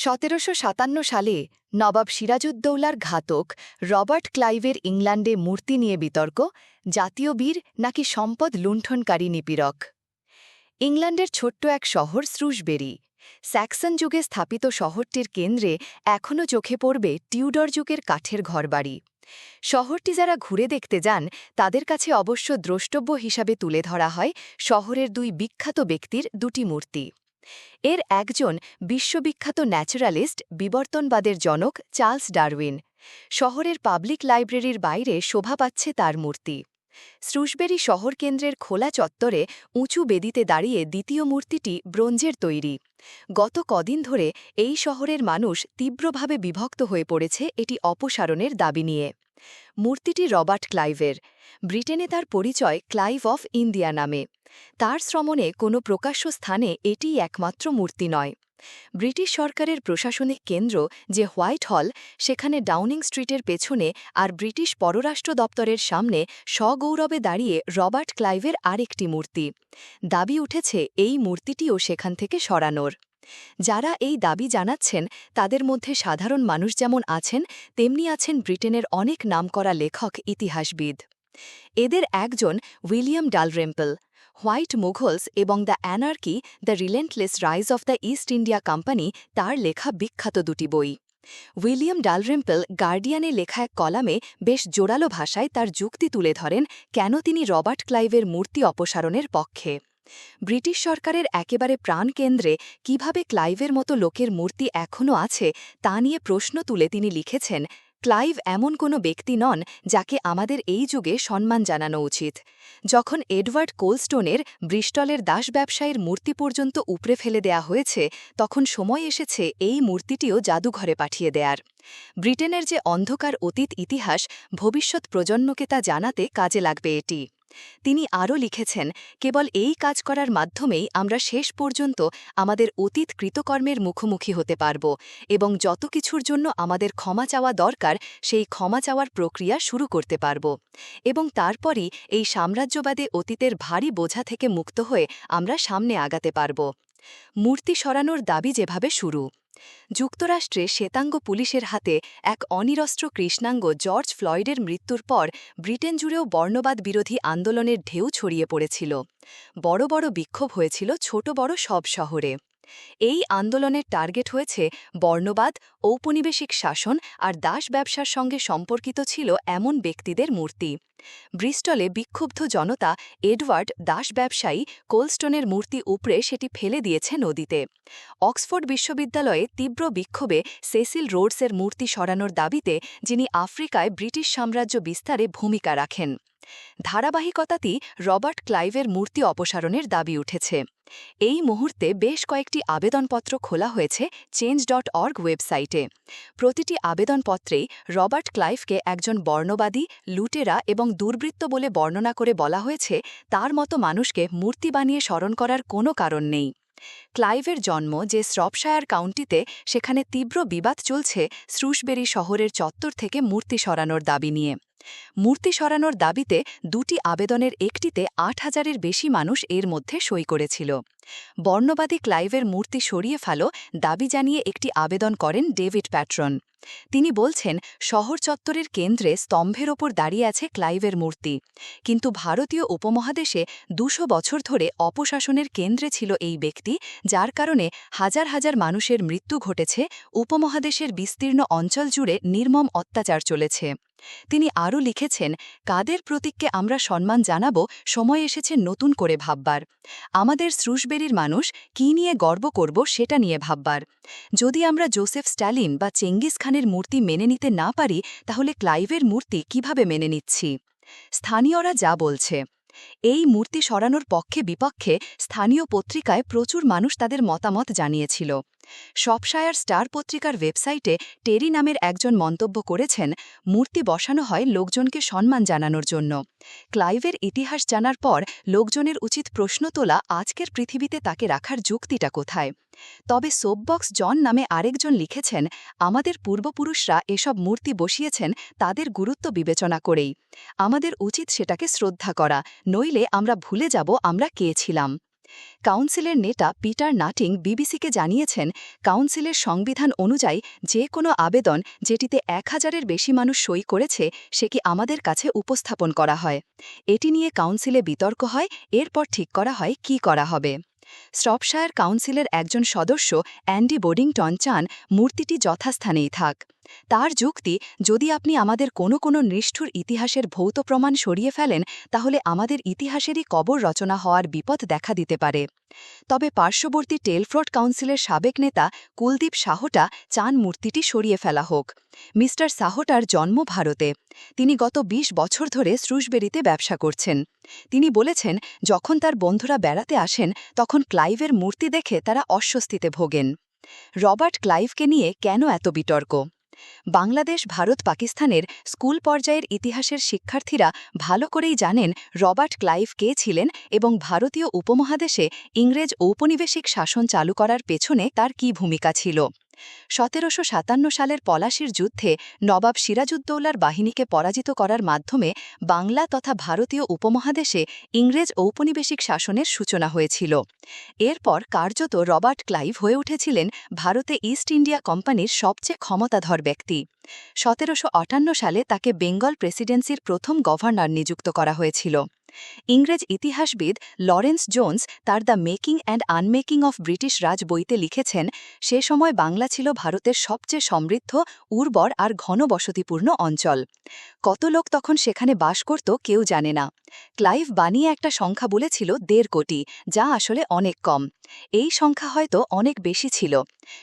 সতেরোশো সাতান্ন সালে নবাব সিরাজউদ্দৌলার ঘাতক রবার্ট ক্লাইভের ইংল্যান্ডে মূর্তি নিয়ে বিতর্ক, জাতীয় বীর নাকি সম্পদ লুণ্ঠনকারী নিপীড়ক। ইংল্যান্ডের ছোট্ট এক শহর স্রুশবেরি স্যাক্সন যুগে স্থাপিত শহরটির কেন্দ্রে এখনও চোখে পড়বে টিউডর যুগের কাঠের ঘরবাড়ি। শহরটি যারা ঘুরে দেখতে যান, তাদের কাছে অবশ্য দ্রষ্টব্য হিসাবে তুলে ধরা হয় শহরের দুই বিখ্যাত ব্যক্তির দুটি মূর্তি। এর একজন বিশ্ববিখ্যাত ন্যাচারালিস্ট, বিবর্তনবাদের জনক চার্লস ডারউইন। শহরের পাবলিক লাইব্রেরির বাইরে শোভা পাচ্ছে তার মূর্তি। স্রুশবেরি শহর কেন্দ্রের খোলা চত্বরে উঁচু বেদিতে দাঁড়িয়ে দ্বিতীয় মূর্তিটি ব্রোঞ্জের তৈরি। গত কদিন ধরে এই শহরের মানুষ তীব্রভাবে বিভক্ত হয়ে পড়েছে এটি অপসারণের দাবি নিয়ে। মূর্তিটি রবার্ট ক্লাইভের। ব্রিটেনে তার পরিচয় ক্লাইভ অফ ইন্ডিয়া নামে। তার শ্রমণে কোনো প্রকাশ্য স্থানে এটিই একমাত্র মূর্তি নয়। ব্রিটিশ সরকারের প্রশাসনিক কেন্দ্র যে হোয়াইট হল, সেখানে ডাউনিং স্ট্রিটের পেছনে আর ব্রিটিশ পররাষ্ট্র দপ্তরের সামনে সগৌরবে দাঁড়িয়ে রবার্ট ক্লাইভের আরেকটি মূর্তি। দাবি উঠেছে এই মূর্তিটিও সেখান থেকে সরানোর। যারা এই দাবি জানাচ্ছেন, তাদের মধ্যে সাধারণ মানুষ যেমন আছেন, তেমনি আছেন ব্রিটেনের অনেক নামকরা লেখক ইতিহাসবিদ। এদের একজন উইলিয়াম ডালরেম্পল। হোয়াইট মুঘলস এবং the anarchy, the relentless rise of the East India Company, তার লেখা বিখ্যাত দুটি বই। উইলিয়াম ডালরেম্পল গার্ডিয়ানে লেখা এক কলামে বেশ জোরালো ভাষায় তার যুক্তি তুলে ধরেন কেন তিনি রবার্ট ক্লাইভের মূর্তি অপসারণের পক্ষে। ব্রিটিশ সরকারের একেবারে প্রাণকেন্দ্রে কীভাবে ক্লাইভের মতো লোকের মূর্তি এখনও আছে তা নিয়ে প্রশ্ন তুলে তিনি লিখেছেন ক্লাইভ এমন কোনো ব্যক্তি নন যাকে আমাদের এই যুগে সম্মান জানানো উচিত। যখন এডওয়ার্ড কোলস্টোনের ব্রিস্টলের দাস ব্যবসায়ীর মূর্তি পর্যন্ত উপড়ে ফেলে দেয়া হয়েছে, তখন সময় এসেছে এই মূর্তিটিও জাদুঘরে পাঠিয়ে দেয়ার। ব্রিটেনের যে অন্ধকার অতীত ইতিহাস, ভবিষ্যৎ প্রজন্মকে তা জানাতে কাজে লাগবে এটি। তিনি আরও লিখেছেন, কেবল এই কাজ করার মাধ্যমেই আমরা শেষ পর্যন্ত আমাদের অতীত কৃতকর্মের মুখোমুখি হতে পারব এবং যত কিছুর জন্য আমাদের ক্ষমা চাওয়া দরকার, সেই ক্ষমা চাওয়ার প্রক্রিয়া শুরু করতে পারব। এবং তারপরই এই সাম্রাজ্যবাদে অতীতের ভারী বোঝা থেকে মুক্ত হয়ে আমরা সামনে আগাতে পারব। মূর্তি সরানোর দাবি যেভাবে শুরু। যুক্তরাষ্ট্রে শ্বেতাঙ্গ পুলিশের হাতে এক অনিরস্ত্র কৃষ্ণাঙ্গ জর্জ ফ্লয়েডের মৃত্যুর পর ব্রিটেন জুড়েও বর্ণবাদ বিরোধী আন্দোলনের ঢেউ ছড়িয়ে পড়েছিল। বড় বড় বিক্ষোভ হয়েছিল ছোট বড় সব শহরে। এই আন্দোলনের টার্গেট হয়েছে বর্ণবাদ, ঔপনিবেশিক শাসন আর দাস ব্যবসার সঙ্গে সম্পর্কিত ছিল এমন ব্যক্তিদের মূর্তি। ব্রিস্টলে বিক্ষুব্ধ জনতা এডওয়ার্ড দাস ব্যবসায়ী কোলস্টোনের মূর্তি উপড়ে সেটি ফেলে দিয়েছে নদীতে। অক্সফোর্ড বিশ্ববিদ্যালয়ে তীব্র বিক্ষোভে সেসিল রোডসের মূর্তি সরানোর দাবিতে যিনি আফ্রিকায় ব্রিটিশ সাম্রাজ্য বিস্তারে ভূমিকা রাখেন। ধারাবাহিকতাতেই রবার্ট ক্লাইভের মূর্তি অপসারণের দাবি উঠেছে। এই মুহূর্তে বেশ কয়েকটি আবেদনপত্র খোলা হয়েছে চেঞ্জ ডট অর্গ ওয়েবসাইটে। প্রতিটি আবেদনপত্রেই রবার্ট ক্লাইভকে একজন বর্ণবাদী, লুটেরা এবং দুর্বৃত্ত বলে বর্ণনা করে বলা হয়েছে, তার মতো মানুষকে মূর্তি বানিয়ে স্মরণ করার কোনো কারণ নেই। ক্লাইভের জন্ম যে স্রপশায়ার কাউন্টিতে, সেখানে তীব্র বিবাদ চলছে স্রুশবেরি শহরের চত্বর থেকে মূর্তি সরানোর দাবি নিয়ে। মূর্তি সরানোর দাবিতে দুটি আবেদনের একটিতে আট হাজারের বেশি মানুষ এর মধ্যে সই করেছিল। বর্ণবাদী ক্লাইভের মূর্তি সরিয়ে ফেলো দাবি জানিয়ে একটি আবেদন করেন ডেভিড প্যাট্রন। তিনি বলছেন, শহর চত্বরের কেন্দ্রে স্তম্ভের ওপর দাঁড়িয়ে আছে ক্লাইভের মূর্তি। কিন্তু ভারতীয় উপমহাদেশে দুশো বছর ধরে অপশাসনের কেন্দ্রে ছিল এই ব্যক্তি, যার কারণে হাজার হাজার মানুষের মৃত্যু ঘটেছে, উপমহাদেশের বিস্তীর্ণ অঞ্চল জুড়ে নির্মম অত্যাচার চলেছে। তিনি আরও লিখেছেন, কাদের প্রতীককে আমরা সম্মান জানাব, সময় এসেছে নতুন করে ভাববার। আমাদের স্রুশবেরির মানুষ কি নিয়ে গর্ব করব সেটা নিয়ে ভাববার। যদি আমরা জোসেফ স্ট্যালিন বা চেঙ্গিস খানের মূর্তি মেনে নিতে না পারি, তাহলে ক্লাইভের মূর্তি কীভাবে মেনে নিচ্ছি? স্থানীয়রা যা বলছে, এই মূর্তি সরানোর পক্ষে বিপক্ষে স্থানীয় পত্রিকায় প্রচুর মানুষ তাদের মতামত জানিয়েছিল। সবশায়ার স্টার পত্রিকার ওয়েবসাইটে টেরি নামের একজন মন্তব্য করেছেন, মূর্তি বসানো হয় লোকজনকে সম্মান জানানোর জন্য। ক্লাইভের ইতিহাস জানার পর লোকজনের উচিত প্রশ্ন তোলা আজকের পৃথিবীতে তাকে রাখার যুক্তিটা কোথায়? তবে সোপবক্স জন নামে আরেকজন লিখেছেন, আমাদের পূর্বপুরুষরা এসব মূর্তি বসিয়েছেন তাদের গুরুত্ব বিবেচনা করেই। আমাদের উচিত সেটাকে শ্রদ্ধা করা, নইলে আমরা ভুলে যাব আমরা কে ছিলাম। কাউন্সিলের নেতা পিটার নাটিং বিবিসিকে জানিয়েছেন, কাউন্সিলের সংবিধান অনুযায়ী যে কোনো আবেদন যেটিতে এক হাজারের বেশি মানুষ সই করেছে, সে কি আমাদের কাছে উপস্থাপন করা হয়। এটি নিয়ে কাউন্সিলে বিতর্ক হয়, এরপর ঠিক করা হয় কি করা হবে। স্টপশায়ার কাউন্সিলের একজন সদস্য অ্যান্ডি বোডিংটন চান, মূর্তিটি যথাস্থানেই থাক। তার যুক্তি, যদি আপনি আমাদের কোনো কোনো নিষ্ঠুর ইতিহাসের ভৌত প্রমাণ সরিয়ে ফেলেন, তাহলে আমাদের ইতিহাসেরই কবর রচনা হওয়ার বিপদ দেখা দিতে পারে। তবে পার্শ্ববর্তী টেলফ্রড কাউন্সিলের সাবেক নেতা কুলদীপ সাহটা চান মূর্তিটি সরিয়ে ফেলা হোক। মিস্টার সাহটার জন্ম ভারতে। তিনি গত ২০ বছর ধরে শ্রুশবেরিতে ব্যবসা করছেন। তিনি বলেছেন, যখন তার বন্ধুরা বেড়াতে আসেন, তখন ক্লাইভের মূর্তি দেখে তারা অস্বস্তিতে ভোগেন। রবার্ট ক্লাইভকে নিয়ে কেন এত বিতর্ক? বাংলাদেশ, ভারত, পাকিস্তানের স্কুল পর্যায়ের ইতিহাসের শিক্ষার্থীরা ভালো করেই জানেন রবার্ট ক্লাইভ কে ছিলেন এবং ভারতীয় উপমহাদেশে ইংরেজ ঔপনিবেশিক শাসন চালু করার পেছনে তার কী ভূমিকা ছিল। সতেরোশো সাতান্ন সালের পলাশির যুদ্ধে নবাব সিরাজউদ্দৌলার বাহিনীকে পরাজিত করার মাধ্যমে বাংলা তথা ভারতীয় উপমহাদেশে ইংরেজ ঔপনিবেশিক শাসনের সূচনা হয়েছিল। এরপর কার্যত রবার্ট ক্লাইভ হয়ে উঠেছিলেন ভারতে ইস্ট ইন্ডিয়া কোম্পানির সবচেয়ে ক্ষমতাধর ব্যক্তি। সতেরোশো আটান্ন সালে তাকে বেঙ্গল প্রেসিডেন্সির প্রথম গভর্নর নিযুক্ত করা হয়েছিল। ইংরেজ ইতিহাসবিদ লরেন্স জোন্স তার the making and unmaking of British Raj বইতে লিখেছেন, সে সময় বাংলা ছিল ভারতের সবচেয়ে সমৃদ্ধ, উর্বর আর ঘনবসতিপূর্ণ অঞ্চল। কত লোক তখন সেখানে বাস করত কেউ জানে না। ক্লাইভ বানিয়ে একটা সংখ্যা বলেছিল দেড় কোটি, যা আসলে অনেক কম। এই সংখ্যা হয়তো অনেক বেশি ছিল।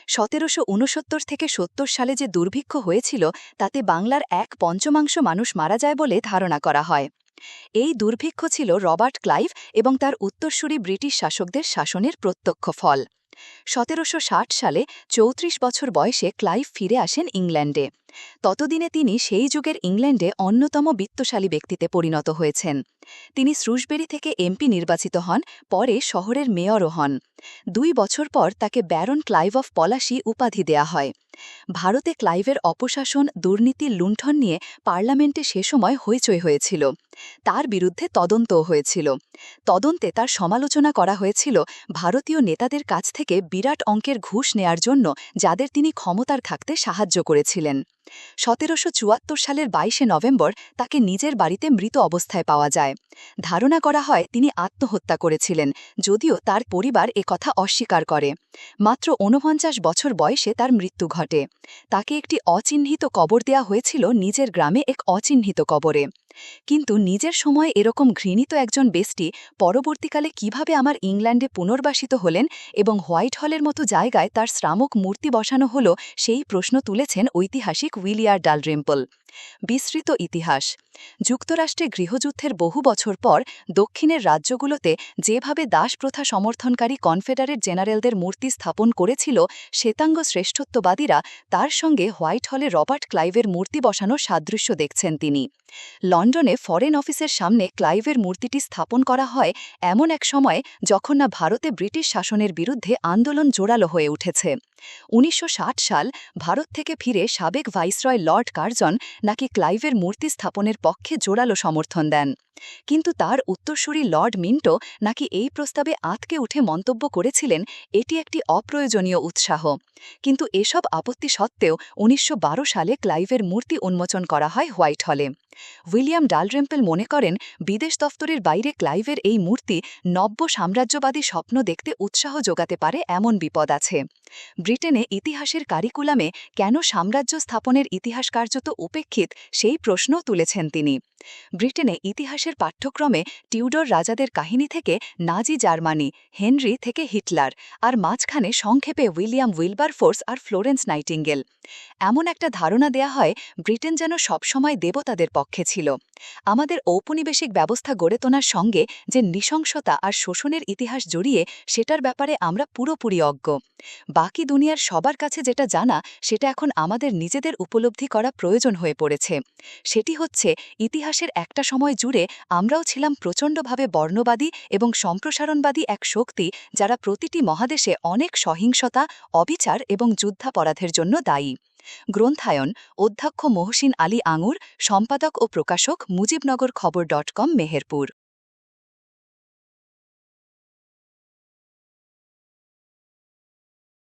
সতেরোশো উনসত্তর থেকে সত্তর সালে যে দুর্ভিক্ষ হয়েছিল, তাতে বাংলার এক পঞ্চমাংশ মানুষ মারা যায় বলে ধারণা করা হয়। এই দুর্ভিক্ষ ছিল রবার্ট ক্লাইভ এবং তার উত্তরসূরি ব্রিটিশ শাসকদের শাসনের প্রত্যক্ষ ফল। সতেরোশো ষাট সালে চৌত্রিশ বছর বয়সে ক্লাইভ ফিরে আসেন ইংল্যান্ডে। ততদিনে তিনি সেই যুগের ইংল্যান্ডে অন্যতম বিত্তশালী ব্যক্তিতে পরিণত হয়েছেন। তিনি শ্রুশবেরি থেকে এমপি নির্বাচিত হন, পরে শহরের মেয়রও হন। দুই বছর পর তাকে ব্যারন ক্লাইভ অফ পলাশি উপাধি দেয়া হয়। ভারতে ক্লাইভের অপশাসন দুর্নীতি লুণ্ঠন নিয়ে পার্লামেন্টে সে সময় হইচই হয়েছিল। তার বিরুদ্ধে তদন্তও হয়েছিল। তদন্তে তার সমালোচনা করা হয়েছিল ভারতীয় নেতাদের কাছ থেকে বিরাট অঙ্কের ঘুষ নেয়ার জন্য, যাদের তিনি ক্ষমতার থাকতে সাহায্য করেছিলেন। সতেরোশো চুয়াত্তর সালের বাইশে নভেম্বর তাকে নিজের বাড়িতে মৃত অবস্থায় পাওয়া যায়। ধারণা করা হয়, তিনি আত্মহত্যা করেছিলেন, যদিও তার পরিবার কথা অস্বীকার করে। মাত্র ঊনপঞ্চাশ বছর বয়সে তার মৃত্যু ঘটে। তাকে একটি অচিহ্নিত কবর দেয়া হয়েছিল নিজের গ্রামে এক অচিহ্নিত কবরে। কিন্তু নিজের সময় এরকম ঘৃণিত একজন বেস্টি পরবর্তীকালে কীভাবে আমার ইংল্যান্ডে পুনর্বাসিত হলেন এবং হোয়াইট হলের মতো জায়গায় তার শ্রামক মূর্তি বসানো হল সেই প্রশ্ন তুলেছেন ঐতিহাসিক উইলিয়ার ডালরিম্পল। বিস্তৃত ইতিহাস। যুক্তরাষ্ট্রে গৃহযুদ্ধের বহু বছর পর দক্ষিণের রাজ্যগুলোতে যেভাবে দাস প্রথা সমর্থনকারী কনফেডারেট জেনারেলদের মূর্তি স্থাপন করেছিল শ্বেতাঙ্গ শ্রেষ্ঠত্ববাদীরা, তার সঙ্গে হোয়াইট হলে রবার্ট ক্লাইভের মূর্তি বসানোর সাদৃশ্য দেখছেন তিনি। লন্ডনে ফরেন অফিসের সামনে ক্লাইভের মূর্তিটি স্থাপন করা হয় এমন এক সময় যখন না ভারতে ব্রিটিশ শাসনের বিরুদ্ধে আন্দোলন জোরালো হয়ে উঠেছে। উনিশশো ষাট সাল ভারত থেকে ফিরে সাবেক ভাইসরয় লর্ড কার্জন নাকি ক্লাইভের মূর্তি স্থাপনের পক্ষে জোরালো সমর্থন দেন। কিন্তু তার উত্তরসূরি লর্ড মিন্টো নাকি এই প্রস্তাবে আতকে উঠে মন্তব্য করেছিলেন, এটি একটি অপ্রয়োজনীয় উৎসাহ। কিন্তু এসব আপত্তি সত্ত্বেও উনিশশো বারো সালে ক্লাইভের মূর্তি উন্মোচন করা হয় হোয়াইট হলে। উইলিয়াম ডালরেম্পেল মনে করেন, বিদেশ দফতরের বাইরে ক্লাইভের এই মূর্তি নব্য সাম্রাজ্যবাদী স্বপ্ন দেখতে উৎসাহ যোগাতে পারে এমন বিপদ আছে। ব্রিটেনে ইতিহাসের কারিকুলামে কেন সাম্রাজ্য স্থাপনের ইতিহাস কার্যত উপেক্ষিত, সেই প্রশ্নও তুলেছেন তিনি। ব্রিটেনে ইতিহাসের পাঠ্যক্রমে টিউডর রাজাদের কাহিনী থেকে নাজি জার্মানি, হেনরি থেকে হিটলার, আর মাঝখানে সংক্ষেপে উইলিয়াম উইলবারফোর্স আর ফ্লোরেন্স নাইটিঙ্গেল। এমন একটা ধারণা দেয়া হয়, ব্রিটেন যেন সবসময় দেবতাদের পক্ষে ছিল। আমাদের ঔপনিবেশিক ব্যবস্থা গড়ে তোলার সঙ্গে যে নৃশংসতা আর শোষণের ইতিহাস জড়িয়ে, সেটার ব্যাপারে আমরা পুরোপুরি অজ্ঞ। বাকি দুনিয়ার সবার কাছে যেটা জানা, সেটা এখন আমাদের নিজেদের উপলব্ধি করা প্রয়োজন হয়ে পড়েছে। সেটি হচ্ছে, ইতিহাসের একটা সময় জুড়ে আমরাও ছিলাম প্রচণ্ডভাবে বর্ণবাদী এবং সম্প্রসারণবাদী এক শক্তি যারা প্রতিটি মহাদেশে অনেক সহিংসতা, অবিচার এবং যুদ্ধাপরাধের জন্য দায়ী। গ্রন্থায়ন, অধ্যক্ষ মহসিন আলী আঙুর, সম্পাদক ও প্রকাশক মুজিবনগর খবর ডট কম, মেহেরপুর।